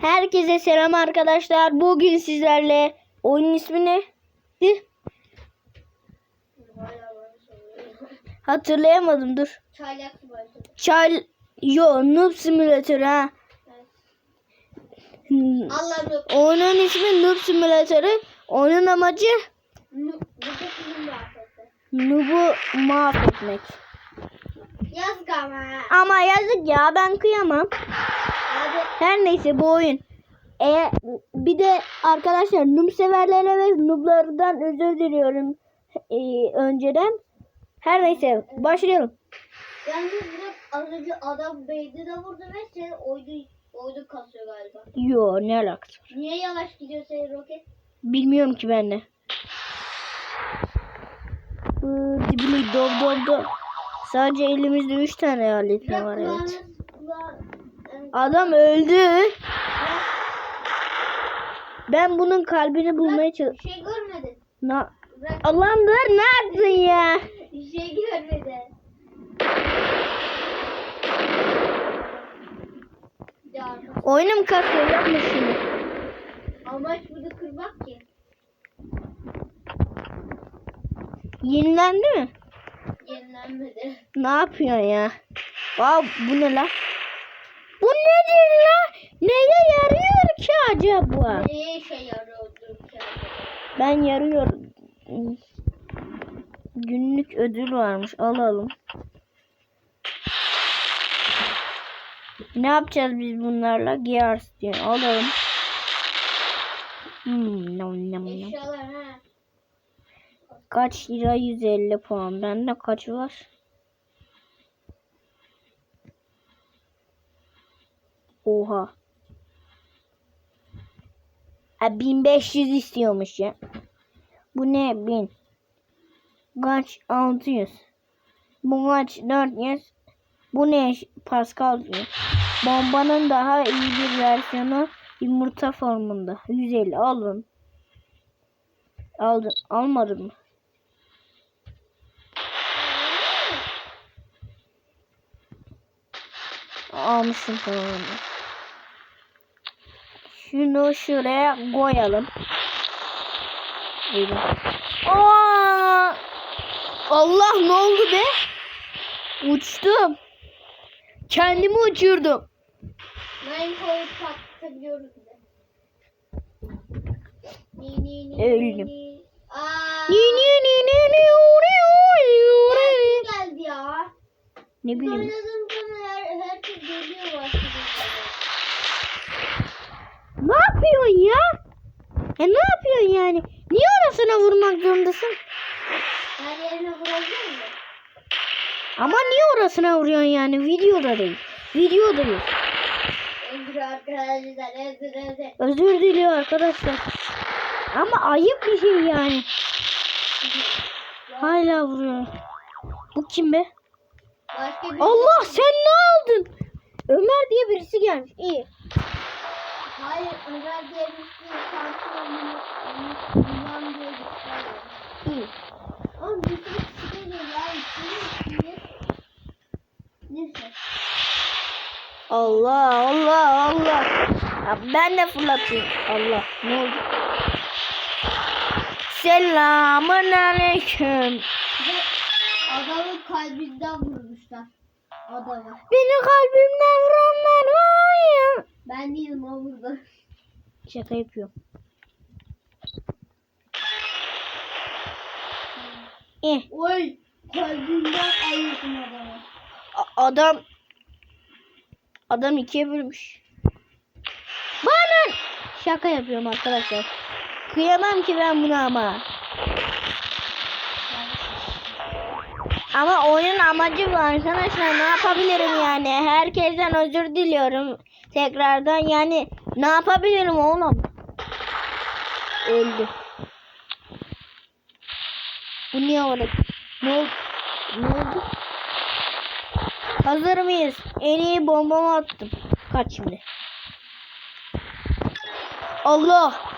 Herkese selam arkadaşlar. Bugün sizlerle oyunun ismi ne? Hatırlayamadım dur. Çaylak başladı. Çal Yo Noob Simulator ha. Allah'ım. Oyunun ismi Noob Simulator'ı. Oyunun amacı Bu kızım mahvetti. Noob'u mahvetmek. Yazık ama. Ama yazık ya ben kıyamam. Her neyse bu oyun. E, bir de arkadaşlar noob severlere ve nooblardan özür diliyorum e, önceden. Her neyse başlayalım. Yalnız direkt az önce adam beyni de vurdu ve seni oydu, oydu kasıyor galiba. Yo ne alakası var. Niye yavaş gidiyor senin roket? Bilmiyorum ki ben de. Dibili dom dom dom. Sadece elimizde 3 tane aletler var evet. Adam öldü. Ben bunun kalbini bulmaya bir çalışıyorum. şey görmedin. Na Allah'ım dur ne yaptın ya? bir şey görmedin. Oyunum kasıyor yapma şunu. amaç bunu kırmak ki. Yenilendi mi? Yenilenmedi. Ne yapıyorsun ya? Aa, bu ne la? Nedir la? Neye yarıyor ki acaba? Neye işe yarıyordur ki? Ben yarıyorum. Günlük ödül varmış. Alalım. Ne yapacağız biz bunlarla? Gears diye. Alalım. Hmm, nom, nom, nom. Kaç lira? 150 puan. Bende kaç var? Oha. Ha, 1500 istiyormuş ya. Bu ne? 1000. Kaç? 600. Bu kaç? 400. Bu ne? Pascal diyor. Bombanın daha iyi bir versiyonu yumurta formunda. 150 alın. Aldın. Almadın mı? Almışsın tamam. Şunu şuraya koyalım. Eyvah. Aa! Allah ne oldu be? Uçtum. Kendimi uçurdum. Nine Hole patlatabiliyoruz bir de. Ni ni ni Öldüm. ni. Aa, Ni ni ni ni ni uri uri uri. geldi ya. Ne bileyim. Oynadığım zaman her, herkes geliyor başladı. Ne yapıyorsun ya? E ne yapıyorsun yani? Niye orasına vurmak zorundasın? Her yerine vurabiliyor mu? Ama niye orasına vuruyorsun yani? Videoda değil. Videoda değil. Özür arkadaşlar, özür özür. Özür diliyor arkadaşlar. Ama ayıp bir şey yani. Hala vuruyor. Bu kim be? Allah sen ne aldın? Ömer diye birisi gelmiş. İyi. Hayır, diye bir şey şanslı Ondan diye bir şey var. İyi. Oğlum bir sürü kişi ya. Şimdi Neyse. Allah Allah Allah. Ya ben de fırlatayım. Allah ne oldu? Selamun aleyküm. Ve adamın kalbinden Adama. Beni kalbimden vuranlar var ya. Ben değilim o vurdu. Şaka yapıyorum. Eh, Oy kalbimden ayırdım adamı. a- adam adam ikiye bölmüş. Bana şaka yapıyorum arkadaşlar. Kıyamam ki ben buna ama. Ama oyunun amacı bu arkadaşlar. Ne yapabilirim yani? Herkesten özür diliyorum. Tekrardan yani ne yapabilirim oğlum? Öldü. Bu niye oldu? Ne oldu? Ne oldu? Hazır mıyız? En iyi bombamı attım. Kaç şimdi? Allah!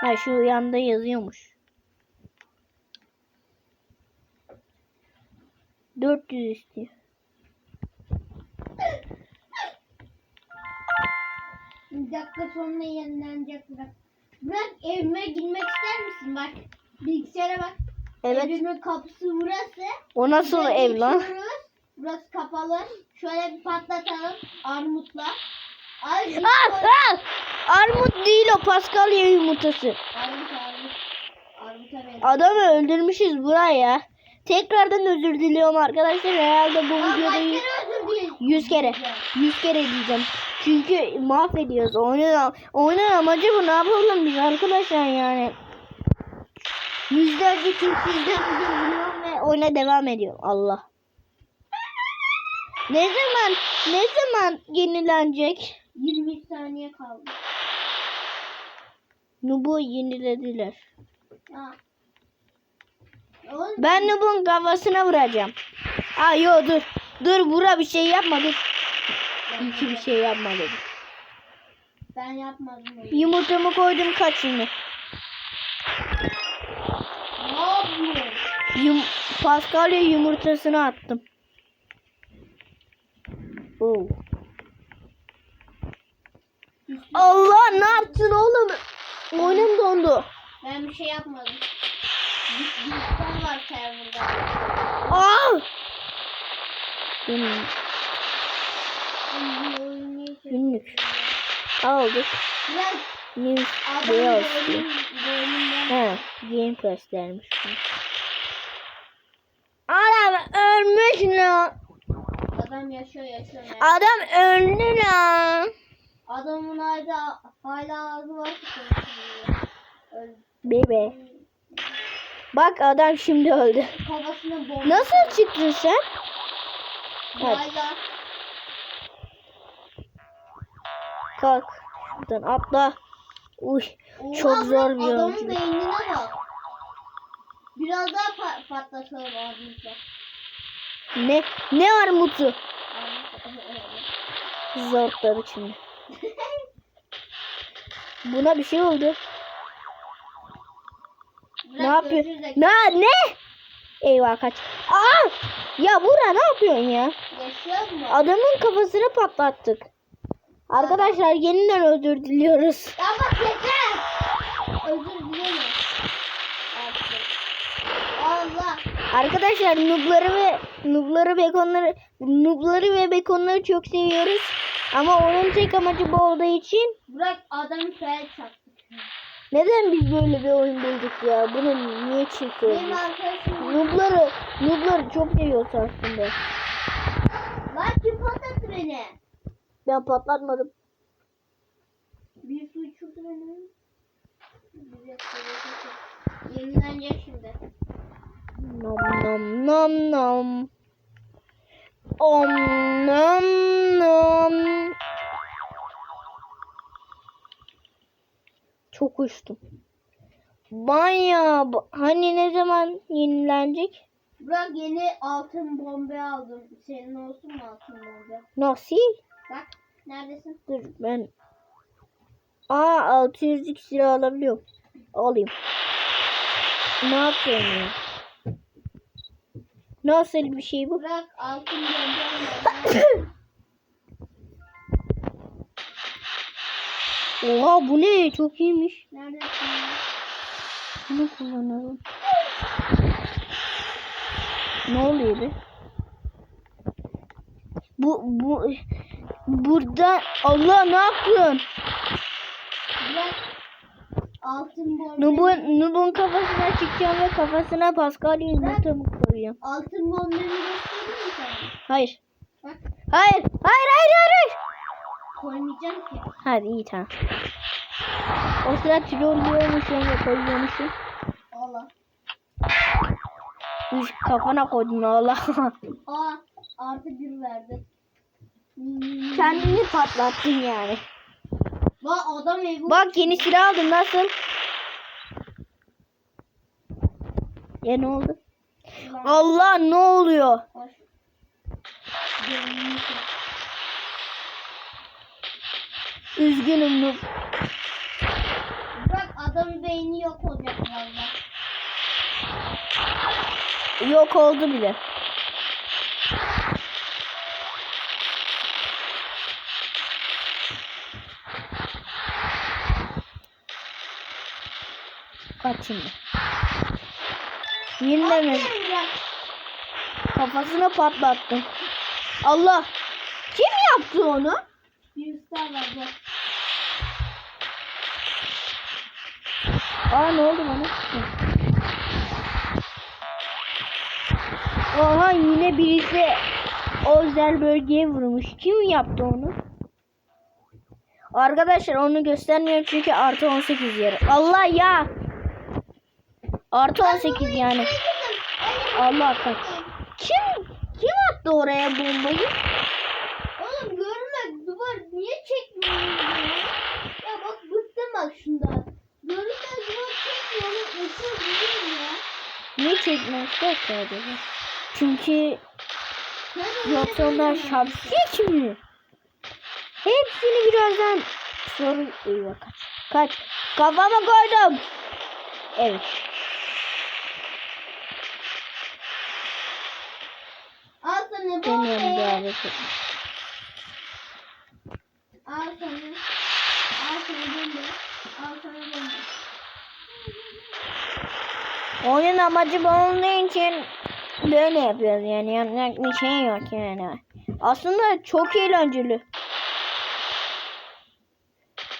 Ha şu yanda yazıyormuş. 400 istiyor. Bir dakika sonra yenilenecek bırak. Bırak evime girmek ister misin bak. Bilgisayara bak. Evet. Evimin kapısı burası. O nasıl ev lan? Burası kapalı. Şöyle bir patlatalım armutla. Ay, ah, Aa, aa! Ah! Armut değil o Paskalya yumurtası. Armut armut. Armuta benziyor. Adamı öldürmüşüz buraya. Tekrardan özür diliyorum arkadaşlar. Herhalde bu videoda kaç yüz- kere özür dilerim. 100 kere. 100 kere diyeceğim. Çünkü mahvediyoruz. Oyunun, oyunun amacı bu. Ne yapalım biz arkadaşlar yani. Yüzlerce Türk diliyorum ve oyuna devam ediyorum. Allah. Ne zaman ne zaman yenilenecek? 23 saniye kaldı. Nubu yenilediler. Ha. Ben Nub'un kafasına vuracağım. Aa yo dur. Dur bura bir şey yapma dur. İyi ki bir şey yapma dedim. ben yapmadım öyle. Yumurtamı koydum kaç şimdi. Ne yapıyorsun? Yum Paskalya yumurtasını attım. Oo. Allah ne yaptın oğlum? Oyunum dondu. Ben bir şey yapmadım. Son var serverda. Aa! Günlük. oluyor? aldık. Biraz adam Beyaz bölümden He, Game Pass'lermiş. bu. Adam ölmüş lan. adam yaşıyor yaşıyor. Adam öldü lan. Adamın hala, hala ağzı var. Bebe. Bak adam şimdi öldü. Nasıl çıktın sen? Hala Kalk. Şuradan atla. Uy. Çok Oha, zor bir Adamın oyunculuk. beynine bak. Biraz daha pa- patlatalım ağzımıza. Ne ne armutu? Zorladı şimdi. Buna bir şey oldu. Ne yapıyor? Ne ne? Eyvah kaç. Aa! Ya Bura ne yapıyorsun ya? Yaşıyor mu? Adamın kafasını patlattık. Arkadaşlar yeniden özür diliyoruz. Ya bak yeter. Özür dilerim. Allah. Arkadaşlar nubları ve nubları bekonları nubları ve bekonları çok seviyoruz. Ama onun tek amacı bu olduğu için Bırak adamı fel çaktı. neden biz böyle bir oyun bulduk ya? Bunu niye çekiyoruz? Benim arkadaşım. Nubları, nubları çok seviyoruz aslında. Lan kim patlattı beni? Ben patlatmadım. Bir su uçurdu beni. Yenilenecek şimdi. Nom nom nom nom. Om nom nom. Çok uçtum. Banya hani ne zaman yenilenecek? Bırak yeni altın bomba aldım. Senin olsun mu altın bomba? Nasıl? Bak neredesin? Dur ben. Aa 600 lira alabiliyorum. Alayım. Ne yapıyorsun ya? Nasıl bir şey bu? Bırak altın. Oha bu ne? Çok iyiymiş. Neredesin? Bunu kullanalım. Ne oluyor be? Bu bu burada Allah ne yapıyorsun? Bırak altın bomba. Nubun, Nubun kafasına çıkacağım ve kafasına Paskalya yumurtamı koyacağım. Altın bombayı göstereyim mi sana? Hayır. Bak Hayır. Hayır hayır hayır. hayır. koymayacağım ki. Hadi iyi tamam. O sıra trollüyormuşum ve koyuyormuşum. Allah. Üç kafana koydun Allah. Aa artı bir verdi. Kendini patlattın yani. Bak adam evi Bak yeni silah aldım nasıl? Ya ne oldu? Allah ne oluyor? Hoş. Üzgünüm Nur. Bak adamın beyni yok olacak valla. Yok oldu bile. Kaç şimdi? Bırak. Kafasına patlattım. Allah. Kim yaptı onu? Var bak. Aa ne oldu bana? Oha yine birisi özel bölgeye vurmuş. Kim yaptı onu? Arkadaşlar onu göstermiyorum çünkü artı 18 yer. Allah ya. Artı 18 yani. Allah kaç. Kim kim attı oraya bombayı? Oğlum görme duvar niye çekmiyorsun ya? Bak bıktım bak şundan. Görme duvar çekmiyor uçuyor gidiyor ya. Niye çekmezler sadece? Çünkü yoksa onlar şapşik mi? Hepsini birazdan soru Eyvah, kaç. Kaç. Kafama koydum. Evet. Demiyorum bombayı. davet Al sana. Al sana bombayı. Al sana bombayı. Oyun amacı bu olduğu için böyle yapıyoruz yani yapacak bir şey yok yani. Aslında çok eğlenceli.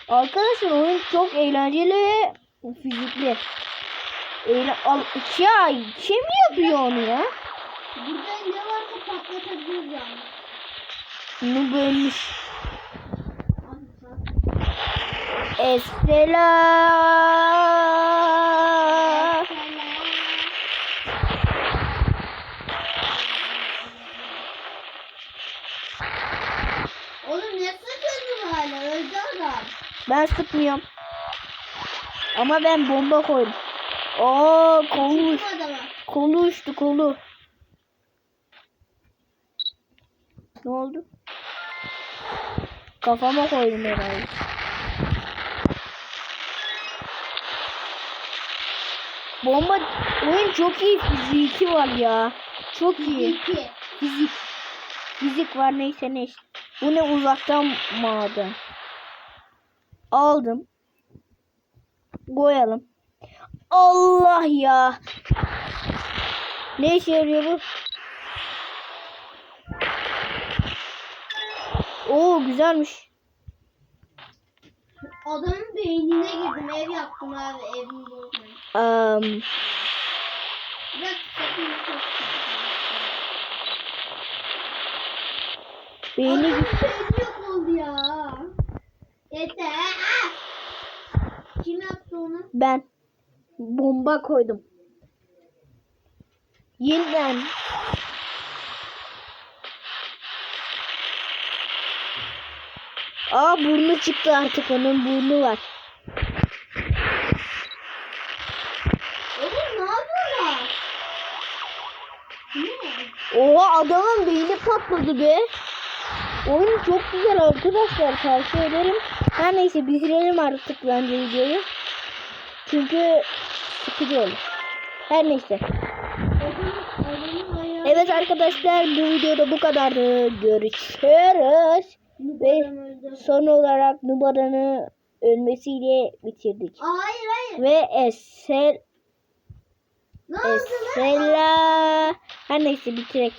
Arkadaşlar oyun çok eğlenceli ve fizikli. Eğlen Al ya kim yapıyor onu ya? Burada yani. Bunu bölmüş. Estela. Oğlum ne sıkıyorsun hala? Öldü adam. Ben sıkmıyorum. Ama ben bomba koydum. Oo kolu, adama. kolu uçtu kolu. Ne oldu? Kafama koydum herhalde. Bomba oyun çok iyi fiziki var ya. Çok iyi. Fizik. Fizik var neyse ne. Bu ne uzaktan maden. Aldım. Koyalım. Allah ya. Ne işe yarıyor bu? Oo güzelmiş. Adamın beynine girdim. Ev yaptım abi. Evimi bozmayın. Am, Bırak sakın çok beyni beyni yok oldu ya. Yeter. Ah! Kim yaptı onu? ben bomba koydum. Yeniden Aa burnu çıktı artık onun burnu var. Oğlum ne yapıyorlar? Oha adamın beyni patladı be. Oyun çok güzel arkadaşlar tavsiye ederim. Her neyse bitirelim artık bence videoyu. Çünkü sıkıcı olur. Her neyse. Evet arkadaşlar bu videoda bu kadardı. Görüşürüz. Ve. Son olarak numaranı ölmesiyle bitirdik. Hayır hayır. Ve lan? Esela her neyse bitirek.